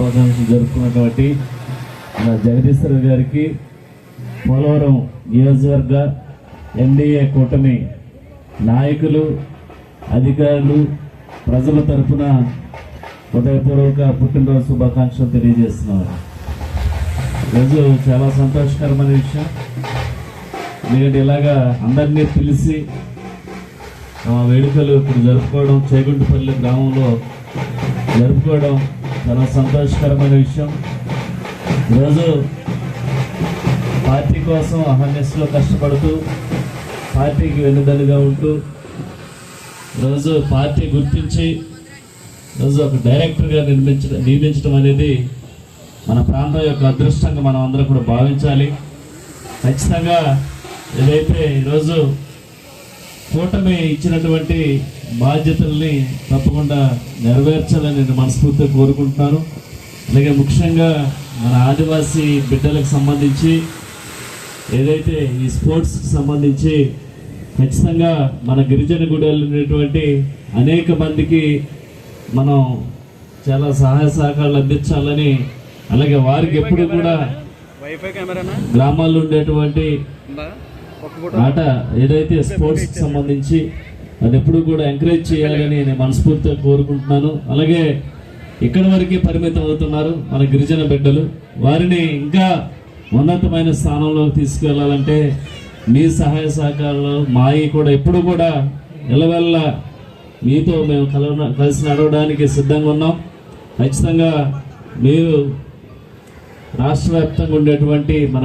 శుభాకాంక్షలు కాబట్టి నా జగదీశ్వర గారికి పోలవరం నియోజకవర్గ ఎన్డీఏ కూటమి నాయకులు అధికారులు ప్రజల తరఫున హృదయపూర్వక పుట్టినరోజు శుభాకాంక్షలు తెలియజేస్తున్నారు ఈరోజు చాలా సంతోషకరమైన విషయం. ఎందుకంటే ఇలాగా అందరినీ పిలిచి వేడుకలు ఇప్పుడు జరుపుకోవడం చేగుంటిపల్లి గ్రామంలో జరుపుకోవడం చాలా సంతోషకరమైన విషయం. ఈరోజు పార్టీ కోసం అహర్నెస్లో కష్టపడుతూ పార్టీకి వెన్నుదలుగా ఉంటూ ఈరోజు పార్టీ గుర్తించి ఈరోజు ఒక డైరెక్టర్గా నిర్మించడం నియమించడం అనేది మన ప్రాంతం యొక్క అదృష్టంగా మనం అందరం కూడా భావించాలి. ఖచ్చితంగా ఏదైతే ఈరోజు కూటమి ఇచ్చినటువంటి బాధ్యతల్ని తప్పకుండా నెరవేర్చాలని నేను మనస్ఫూర్తిగా కోరుకుంటున్నాను. అలాగే ముఖ్యంగా మన ఆదివాసీ బిడ్డలకు సంబంధించి ఏదైతే ఈ స్పోర్ట్స్కి సంబంధించి ఖచ్చితంగా మన గిరిజన గుడలు ఉన్నటువంటి అనేక మందికి మనం చాలా సహాయ సహకారాలు అందించాలని అలాగే వారికి ఎప్పుడు కూడా గ్రామాల్లో ఉండేటువంటి ఆట ఏదైతే స్పోర్ట్స్కి సంబంధించి అది ఎప్పుడు కూడా ఎంకరేజ్ చేయాలని నేను మనస్ఫూర్తిగా కోరుకుంటున్నాను. అలాగే ఇక్కడ వరకే పరిమితం అవుతున్నారు మన గిరిజన బిడ్డలు. వారిని ఇంకా ఉన్నతమైన స్థానంలోకి తీసుకెళ్ళాలంటే మీ సహాయ సహకారాలు మాయి కూడా ఎప్పుడు కూడా ఎలవెల్ల మీతో మేము కల కలిసి నడవడానికి సిద్ధంగా ఉన్నాం. ఖచ్చితంగా మీరు రాష్ట్ర వ్యాప్తంగా ఉండేటువంటి మన